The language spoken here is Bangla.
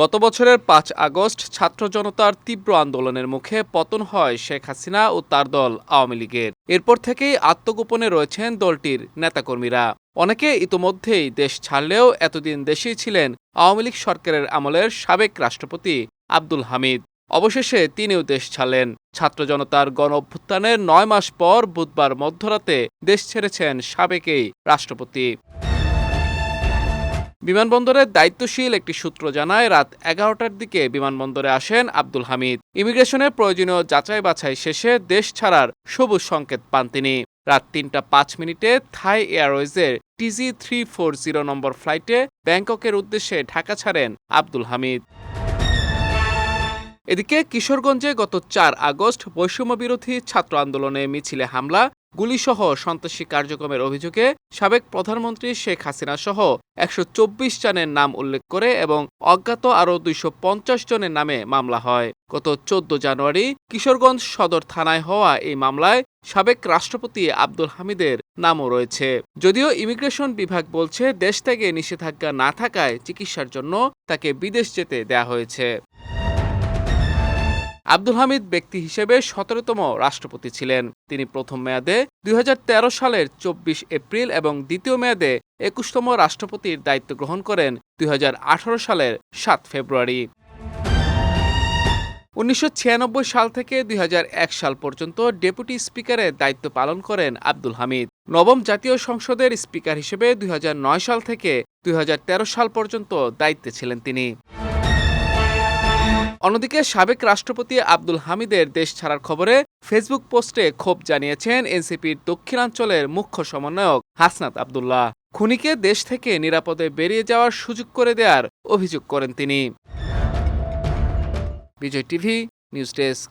গত বছরের পাঁচ আগস্ট ছাত্র জনতার তীব্র আন্দোলনের মুখে পতন হয় শেখ হাসিনা ও তার দল আওয়ামী লীগের। এরপর থেকেই আত্মগোপনে রয়েছেন দলটির নেতাকর্মীরা। অনেকে ইতোমধ্যেই দেশ ছাড়লেও এতদিন দেশেই ছিলেন আওয়ামী লীগ সরকারের আমলের সাবেক রাষ্ট্রপতি আব্দুল হামিদ। অবশেষে তিনিও দেশ ছাড়লেন। ছাত্র জনতার গণ অভ্যুত্থানের নয় মাস পর বুধবার মধ্যরাতে দেশ ছেড়েছেন সাবেকেই রাষ্ট্রপতি। বিমানবন্দরের দায়িত্বশীল একটি সূত্র জানায়, রাত এগারোটার দিকে বিমানবন্দরে আসেন আব্দুল হামিদ। ইমিগ্রেশনের প্রয়োজনীয় যাচাই বাছাই শেষে দেশ ছাড়ার সবুজ সংকেত পান তিনি। রাত তিনটা পাঁচ মিনিটে Thai এয়ারওয়েজের TG three four zero number ফ্লাইটে ব্যাংককের উদ্দেশ্যে ঢাকা ছাড়েন আব্দুল হামিদ। এদিকে কিশোরগঞ্জে গত চার আগস্ট বৈষম্য বিরোধী ছাত্র আন্দোলনে মিছিলে হামলা গুলিসহ সন্ত্রাসী কার্যক্রমের অভিযোগে সাবেক প্রধানমন্ত্রী শেখ হাসিনা সহ একশো চব্বিশ জনের নাম উল্লেখ করে এবং অজ্ঞাত আরও দুইশো পঞ্চাশ জনের নামে মামলা হয়। গত চোদ্দ জানুয়ারি কিশোরগঞ্জ সদর থানায় হওয়া এই মামলায় সাবেক রাষ্ট্রপতি আব্দুল হামিদের নামও রয়েছে। যদিও ইমিগ্রেশন বিভাগ বলছে, দেশ থেকে নিষেধাজ্ঞা না থাকায় চিকিৎসার জন্য তাকে বিদেশ যেতে দেয়া হয়েছে। আব্দুল হামিদ ব্যক্তি হিসেবে সতেরোতম রাষ্ট্রপতি ছিলেন। তিনি প্রথম মেয়াদে দুই হাজার তেরো সালের চব্বিশ এপ্রিল এবং দ্বিতীয় মেয়াদে একুশতম রাষ্ট্রপতির দায়িত্ব গ্রহণ করেন দুই হাজার আঠারো সালের সাত ফেব্রুয়ারি। উনিশশো ছিয়ানব্বই সাল থেকে দুই হাজার এক সাল পর্যন্ত ডেপুটি স্পিকারের দায়িত্ব পালন করেন আব্দুল হামিদ। নবম জাতীয় সংসদের স্পিকার হিসেবে দুই হাজার নয় সাল থেকে দুই হাজার তেরো সাল পর্যন্ত দায়িত্বে ছিলেন তিনি। অন্যদিকে সাবেক রাষ্ট্রপতি আব্দুল হামিদের দেশ ছাড়ার খবরে ফেসবুক পোস্টে ক্ষোভ জানিয়েছেন এনসিপির দক্ষিণাঞ্চলের মুখ্য সমন্বয়ক হাসনাত আবদুল্লাহ। খুনিকে দেশ থেকে নিরাপদে বেরিয়ে যাওয়ার সুযোগ করে দেওয়ার অভিযোগ করেন তিনি। Bijoy TV, news desk.